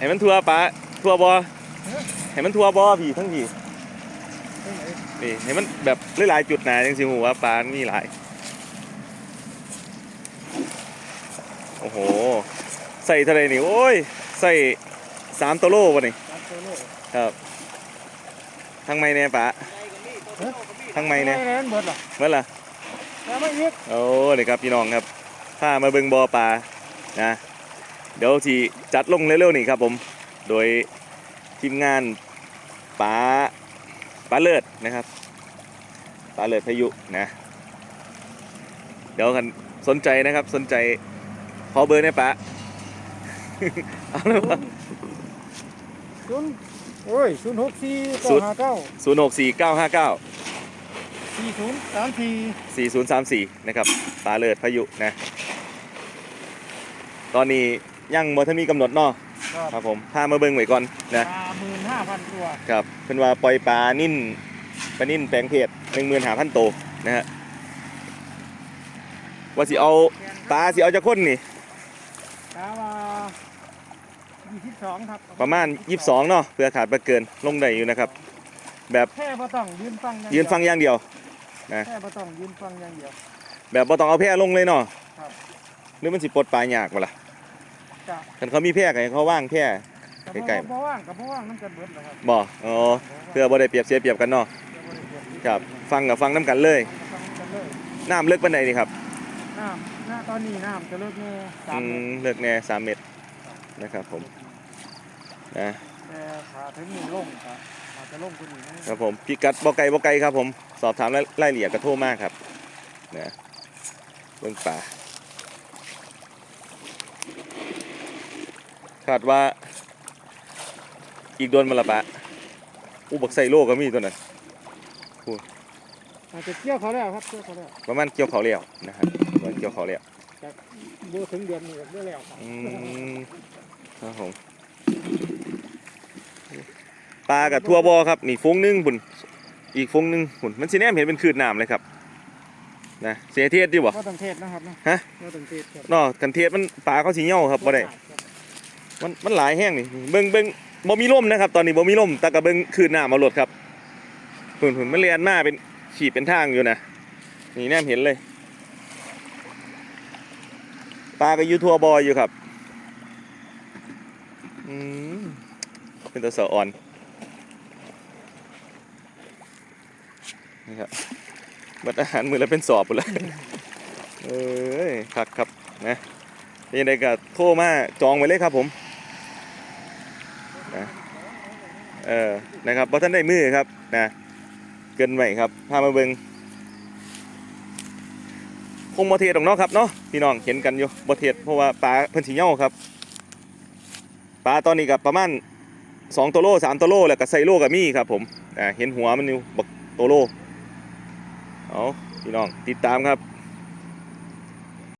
ให้มันทั่วปลาทั่วบ่ให้มันทั่วบ่พี่ทั้งพี่ที่ไหนนี่ให้มันแบบหลายๆจุดนะจังสิหูว่าปลามีหลาย โอ้โห ใส่เท่าไหรนี่ โอ้ย ใส่สามตัวโลวะนี่ตามตัวโลกครับทั้งไม้เนี่ยปะทั้งไม้เนี่ยไม่แน่นเบิดหรอกเมื่อล่ะแต่ไม่อีกโอ้นี่ครับพี่น้องครับพามาเบิ่งบ่อปลานะ เดี๋ยวที่จัดลงเร็วๆนี่ครับผมโดยทีมงานปลาปลาเลิศนะครับปลาเลิศพายุนะเดี๋ยวกันสนใจนะครับสนใจขอเบอร์เนี่ยปะเอาเลยปะศูนย์โอ้ยศูนย์หกสี่ศูเก้านย์ห้าเก้าศูนย์หกสี่เก้าห้าเก้าสี่ศูนย์สามสี่สี่ศูนย์สามสี่นะครับปลาเลิศพายุนะตอนนี้ ยังบ่ทันมีกำหนดเนาะครับครับผมพามาเบิ่งไว้ก่อนนะปลาหมื่นห้าพันตัวครับเพิ่นว่าปล่อยปลานิ่นปลานิ่นแปลงเพศหนึ่งหมื่นหาพันโตวนะฮะว่าสิเอาปลาสิเอาจะค้นนี่ ปลาว่ายี่สิบสองครับประมาณ 22เนาะเพื่อขาดประเกินลงได้อยู่นะครับ แบบแค่บ่ต้องยืนฟังอายืนฟังอย่างเดียว แค่บ่ต้องยืนฟังอย่างเดียว แบบบ่ต้องเอาแพร่ลงเลยเนาะครับ หรือมันสิปลดปลายากบ่ล่ะ จะคันเขามีแพร่ก็ให้เขาว่างแพร่กับใกล้ๆ บ่ว่างกับบ่ว่างมันจะเบิดแล้วครับบ่อ๋อเพื่อบ่ได้เปรียบเสียเปรียบกันเนาะครับ ฟังกับฟังน้ำกันเลยฟังกันเลยน้ำเลิกปานใดนี่ครับน้ำหน้าตอนนี้น้ำจะเลิกแน่สาอืมเมตรมเลิกแน่สามเมตรนะครับผมนะแต่ขาถึงนี่ลงครับอาจจะลงกว่านี้นะ ครับผมพิกัดบ่ไกลบ่ไกลครับผมสอบถามรายรายละเอียดกระโทรมากครับนะเบื้องป่า คาดว่า อีกโดนมาละปะอุบักไซโลก็มีตัวนั้นอาจจะเกี่ยวเขาแล้วครับเกี่ยวเขาแล้วประมาณเกี่ยวเขาวแล้วนะครับประมาณเกี่ยวเขาวแล้วจากโบถึงเดือนนี้ก็ได้แล้วครับอืมครับผมปลากับทั่วบอครับนี่ฟงหนึงบุญอีกฟงหนึงบุญมันสิแนมเห็นเป็นคืดน้ำเลยครับนะเสียเทียดดีบ่ก็ต้องเทศนะครับนะฮะก็ต้องเทศครับเนาะกันเทียดมันปลาเขาสีเหี่ยวครับบ่ได้ มันมันหลายแห้งนี่เบิ่งเบิ่งบ่มีลมนะครับ ตอนนี้บ่มีลมต่ก็เบิ่งคืนหน้ำมาโลดครับหุ่นหุ่นมันเลียนมาเป็นขีดเป็นทางอยู่นะนี่แนมเห็นเลยปลาก็อยู่ทั่วบอยอยู่ครับอืมเป็นตัวสะอ่อนนี่ครับบัดอาหารมือแล้วเป็นสอบหมดเลยเอ้ยคักครับนะยังไงก็โทรมาจองไว้เลยครับผมนะ เออนะครับเพราะท่านได้มือครับนะเกินไหวครับพามาเบิงคงบ่เทศของนาะครับเนาะพี่น้องเห็นกันอยู่บ่เทศเพราะว่าปลาเพิ่นสิเหย้าครับปลาตอนนี้กับประมาณ2ตัวโล3ตัวโลแล้วก็ไซโลก็มีครับผมอ่าเห็นหัวมันอยู่บักตัวโลเอาพี่น้องติดตามครับ